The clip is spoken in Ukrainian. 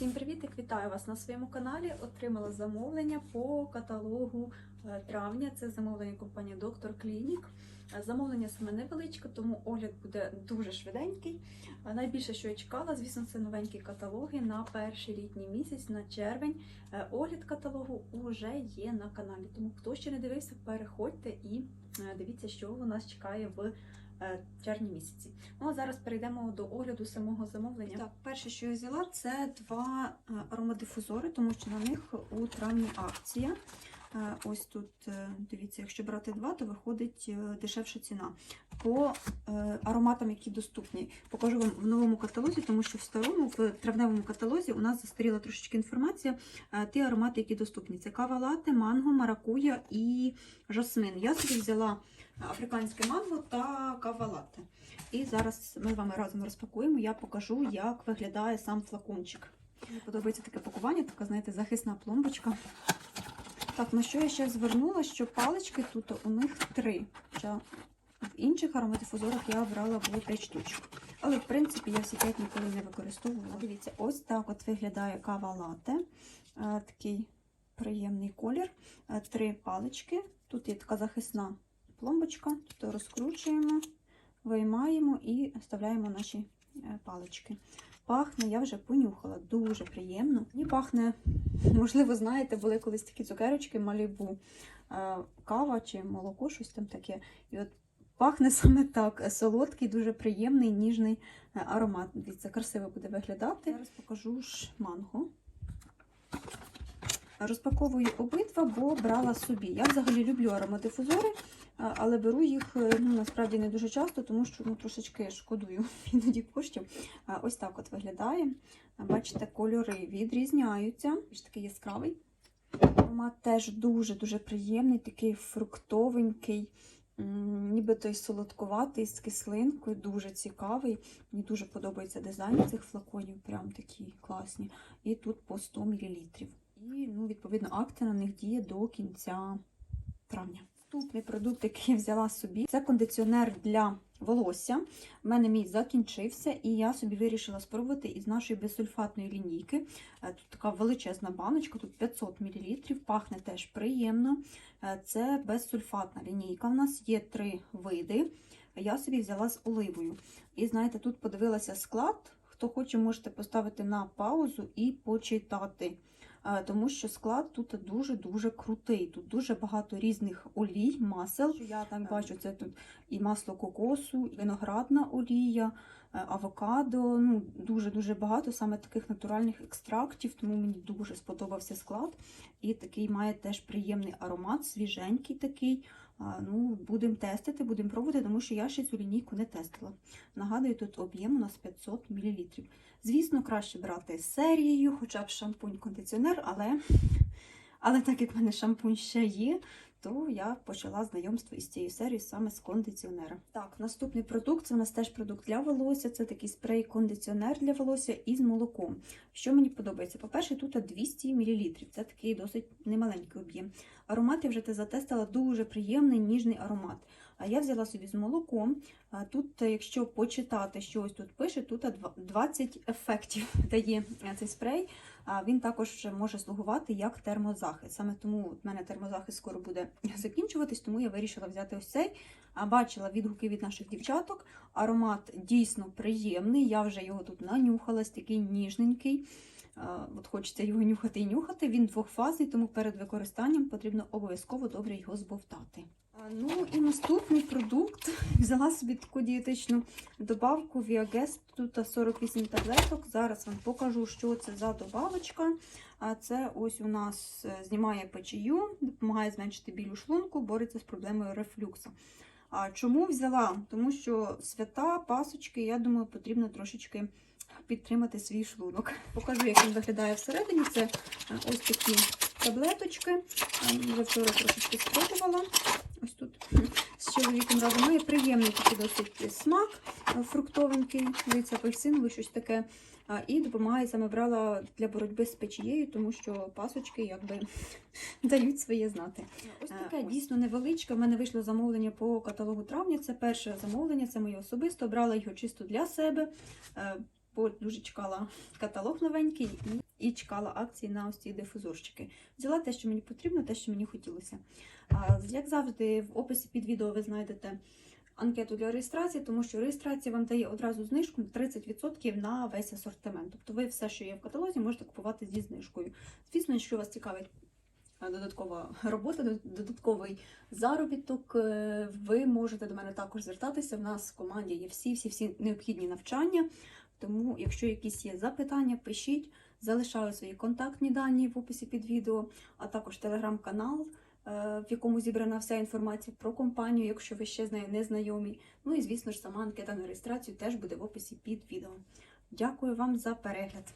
Всім привіт! Вітаю вас на своєму каналі. Отримала замовлення по каталогу е, травня. Це замовлення компанії Доктор Клінік. Е, Замовлення саме невеличке, тому огляд буде дуже швиденький. Е, Найбільше, що я чекала, звісно, це новенькі каталоги на перший літній місяць, на червень. Огляд каталогу вже є на каналі. Тому хто ще не дивився, переходьте і дивіться, що у нас чекає в червні місяці. Ну а зараз перейдемо до огляду самого замовлення. Так, перше, що я взяла, це два е, аромадифузори, тому що на них у травні акція. Е, Ось тут, е, дивіться, якщо брати два, то виходить е, дешевша ціна. По е, ароматам, які доступні, покажу вам в новому каталозі, тому що в старому, в травневому каталозі у нас застаріла трошечки інформація. Е, Ті аромати, які доступні. Це кава лате, манго, маракуя і жасмин. Я собі взяла африканське манго та кава лате. І зараз ми з вами разом розпакуємо. Я покажу, як виглядає сам флакончик. Мені подобається таке пакування, така, знаєте, захисна пломбочка. Так, на що я ще звернула, що палички тут у них три. Хоча в інших аромадифузорах я брала було 5 штучок. Але, в принципі, я всі 5 ніколи не використовувала. Дивіться, ось так от виглядає кава лате. Е, Такий приємний колір. Е, Три палички. Тут є така захисна пломбочка. Тут розкручуємо, виймаємо і вставляємо наші е, палички. Пахне, я вже понюхала, дуже приємно. Мені пахне, можливо, знаєте, були колись такі цукерочки малібу, е, кава чи молоко, щось там таке. І от пахне саме так. Солодкий, дуже приємний, ніжний е, аромат. Дивіться, красиво буде виглядати. Зараз покажу ж манго. Розпаковую обидва, бо брала собі. Я взагалі люблю аромадифузори, але беру їх е, ну, насправді не дуже часто, тому що ну, трошечки шкодую іноді коштів. Ось так от виглядає. Бачите, кольори відрізняються. Більш такий яскравий. Аромат теж дуже-дуже приємний, такий фруктовенький, ніби той солодкуватий з кислинкою, дуже цікавий. Мені дуже подобається дизайн цих флаконів, прям такі класні. І тут по 100 мл. І, ну, відповідно, акція на них діє до кінця травня. Наступний продукт, який я взяла собі, це кондиціонер для волосся. У мене мій закінчився, і я собі вирішила спробувати із нашої безсульфатної лінійки. Е, Тут така величезна баночка, тут 500 мл, пахне теж приємно. Е, Це безсульфатна лінійка. У нас є три види. Я собі взяла з оливою. І знаєте, тут подивилася склад. Хто хоче, можете поставити на паузу і почитати. Е, Тому що склад тут дуже-дуже крутий. Тут дуже багато різних олій, масел. Я так бачу, це тут і масло кокосу, і виноградна олія, е, авокадо. Ну, дуже-дуже багато саме таких натуральних екстрактів, тому мені дуже сподобався склад. І такий має теж приємний аромат, свіженький такий. Ну, будемо тестити, будемо пробувати, тому що я ще цю лінійку не тестила. Нагадую, тут об'єм у нас 500 мл. Звісно, краще брати з серією, хоча б шампунь-кондиціонер, але, але так як в мене шампунь ще є, то я почала знайомство із цією серією саме з кондиціонера. Так, наступний продукт це у нас теж продукт для волосся. Це такий спрей-кондиціонер для волосся із молоком. Що мені подобається? По-перше, тут 200 мл. Це такий досить немаленький об'єм. Аромат я вже те затестила, дуже приємний, ніжний аромат. А я взяла собі з молоком. Тут, якщо почитати, що ось тут пише, тут е, 20 ефектів дає е, цей спрей. Він також може слугувати як термозахист. Саме тому в мене термозахист скоро буде закінчуватись, тому я вирішила взяти ось цей. Бачила відгуки від наших дівчаток. Аромат дійсно приємний. Я вже його тут нанюхалась, такий ніжненький. От хочеться його нюхати і нюхати. Він двохфазний, тому перед використанням потрібно обов'язково добре його збовтати. Ну і наступний продукт. Взяла собі таку дієтичну добавку Viagest. Тут 48 таблеток. Зараз вам покажу, що це за добавочка. А це ось у нас е, знімає печію, допомагає зменшити біль у шлунку, бореться з проблемою рефлюксу. А чому взяла? Тому що свята, пасочки, я думаю, потрібно трошечки підтримати свій шлунок. Покажу, як він виглядає всередині. Це е, ось такі таблеточки. Е, Вже вчора трошечки спробувала. Ось з чоловіком разом має приємний такий досить смак е, фруктовенький, дивіться, апельсиновий, щось таке. І допомагає саме брала для боротьби з печією, тому що пасочки якби дають своє знати. Ось таке дійсно невеличке. У мене вийшло замовлення по каталогу травня. Це перше замовлення, це моє особисто. Брала його чисто для себе. Е, бо дуже чекала каталог новенький і, чекала акції на ось ці дифузорчики. Взяла те, що мені потрібно, те, що мені хотілося. Як завжди, в описі під відео ви знайдете анкету для реєстрації, тому що реєстрація вам дає одразу знижку 30% на весь асортимент. Тобто ви все, що є в каталозі, можете купувати зі знижкою. Звісно, якщо вас цікавить додаткова робота, додатковий заробіток, е, ви можете до мене також звертатися. В нас в команді є всі, всі, всі необхідні навчання. Тому, якщо якісь є запитання, пишіть, залишаю свої контактні дані в описі під відео, а також телеграм-канал, е, в якому зібрана вся інформація про компанію, якщо ви ще з нею не знайомі. Ну і звісно ж, сама анкета на реєстрацію теж буде в описі під відео. Дякую вам за перегляд.